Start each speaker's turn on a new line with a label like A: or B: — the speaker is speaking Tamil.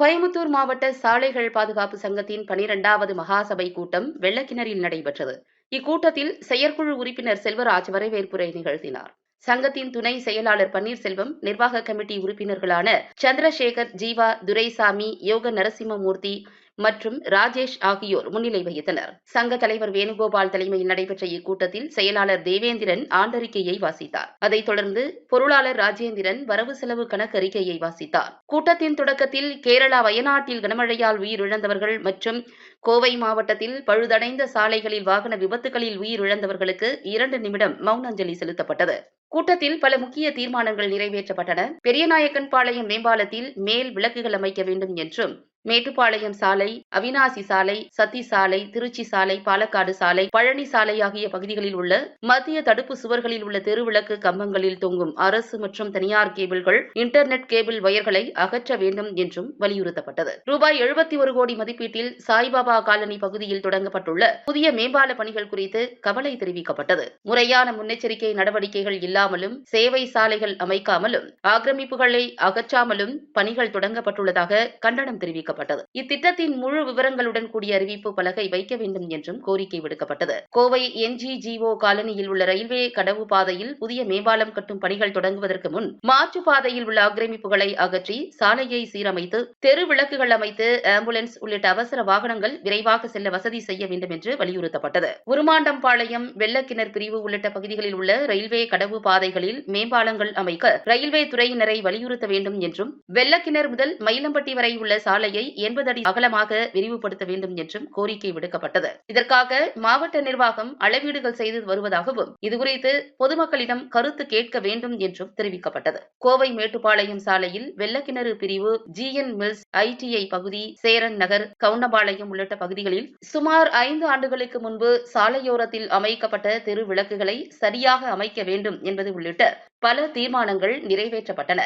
A: கோயமுத்தூர் மாவட்ட சாலைகள் பாதுகாப்பு சங்கத்தின் பனிரெண்டாவது மகாசபை கூட்டம் வெள்ளக்கிணறில் நடைபெற்றது. இக்கூட்டத்தில் செயற்குழு உறுப்பினர் செல்வராஜ் வரவேற்புரை நிகழ்த்தினார். சங்கத்தின் துணை செயலாளர் பன்னீர்செல்வம் நிர்வாக கமிட்டி உறுப்பினர்களான சந்திரசேகர் ஜீவா துரைசாமி யோக நரசிம்மமூர்த்தி மற்றும் ராஜேஷ் ஆகியோர் முன்னிலை வகித்தனர். சங்க தலைவர் வேணுகோபால் தலைமையில் நடைபெற்ற இக்கூட்டத்தில் செயலாளர் தேவேந்திரன் ஆண்டறிக்கையை வாசித்தார். அதைத் தொடர்ந்து பொருளாளர் ராஜேந்திரன் வரவு செலவு கணக்கறிக்கையை வாசித்தார். கூட்டத்தின் தொடக்கத்தில் கேரளா வயநாட்டில் கனமழையால் உயிரிழந்தவர்கள் மற்றும் கோவை மாவட்டத்தில் பழுதடைந்த சாலைகளில் வாகன விபத்துகளில் உயிரிழந்தவர்களுக்கு இரண்டு நிமிடம் மௌனாஞ்சலி செலுத்தப்பட்டது. கூட்டத்தில் பல முக்கிய தீர்மானங்கள் நிறைவேற்றப்பட்டன. பெரியநாயக்கன்பாளையம் மேம்பாலத்தில் மேல் விளக்குகள் அமைக்க வேண்டும் என்றும் மேட்டுப்பாளையம் சாலை அவினாசி சாலை சத்தி சாலை திருச்சி சாலை பாலக்காடு சாலை பழனி சாலை ஆகிய பகுதிகளில் உள்ள மத்திய தடுப்பு சுவர்களில் உள்ள தெருவிளக்கு கம்பங்களில் தொங்கும் அரசு மற்றும் தனியார் கேபிள்கள் இன்டர்நெட் கேபிள் வயர்களை அகற்ற வேண்டும் என்றும் வலியுறுத்தப்பட்டது. ரூபாய் எழுபத்தி ஒரு கோடி மதிப்பீட்டில் சாய்பாபா காலனி பகுதியில் தொடங்கப்பட்டுள்ள புதிய மேம்பால பணிகள் குறித்து கவலை தெரிவிக்கப்பட்டது. முறையான முன்னெச்சரிக்கை நடவடிக்கைகள் இல்லாமலும் சேவை சாலைகள் அமைக்காமலும் ஆக்கிரமிப்புகளை அகற்றாமலும் பணிகள் தொடங்கப்பட்டுள்ளதாக கண்டனம் தெரிவிக்கப்பட்டது. இத்திட்டத்தின் முழு விவரங்களுடன் கூடிய அறிவிப்பு பலகை வைக்க வேண்டும் என்றும் கோரிக்கை விடுக்கப்பட்டது. கோவை என்ஜிஜிஓ காலனியில் உள்ள ரயில்வே கடவு பாதையில் புதிய மேம்பாலம் கட்டும் பணிகள் தொடங்குவதற்கு முன் மாற்று பாதையில் உள்ள ஆக்கிரமிப்புகளை அகற்றி சாலையை சீரமைத்து தெரு விளக்குகள் அமைத்து ஆம்புலன்ஸ் உள்ளிட்ட அவசர வாகனங்கள் விரைவாக செல்ல வசதி செய்ய வேண்டும் என்று வலியுறுத்தப்பட்டது. உருமாண்டம்பாளையம் வெள்ளக்கிணர் பிரிவு உள்ளிட்ட பகுதிகளில் உள்ள ரயில்வே கடவு பாதைகளில் மேம்பாலங்கள் அமைக்க ரயில்வே துறையினரை வலியுறுத்த வேண்டும் என்றும் வெள்ளக்கிணர் முதல் மயிலம்பட்டி வரை உள்ள சாலையை எண்பது அடி அகலமாக விரிவுபடுத்த வேண்டும் என்றும் கோரிக்கை விடுக்கப்பட்டது. இதற்காக மாவட்ட நிர்வாகம் அளவீடுகள் செய்து வருவதாகவும் இதுகுறித்து பொதுமக்களிடம் கருத்து கேட்க வேண்டும் என்றும் தெரிவிக்கப்பட்டது. கோவை மேட்டுப்பாளையம் சாலையில் வெள்ளக்கிணறு பிரிவு ஜிஎன் மில்ஸ் ஐடிஐ பகுதி சேரன் நகர் கவுண்டபாளையம் உள்ளிட்ட பகுதிகளில் சுமார் ஐந்து ஆண்டுகளுக்கு முன்பு சாலையோரத்தில் அமைக்கப்பட்ட தெரு விளக்குகளை சரியாக அமைக்க வேண்டும் என்பது உள்ளிட்ட பல தீர்மானங்கள் நிறைவேற்றப்பட்டன.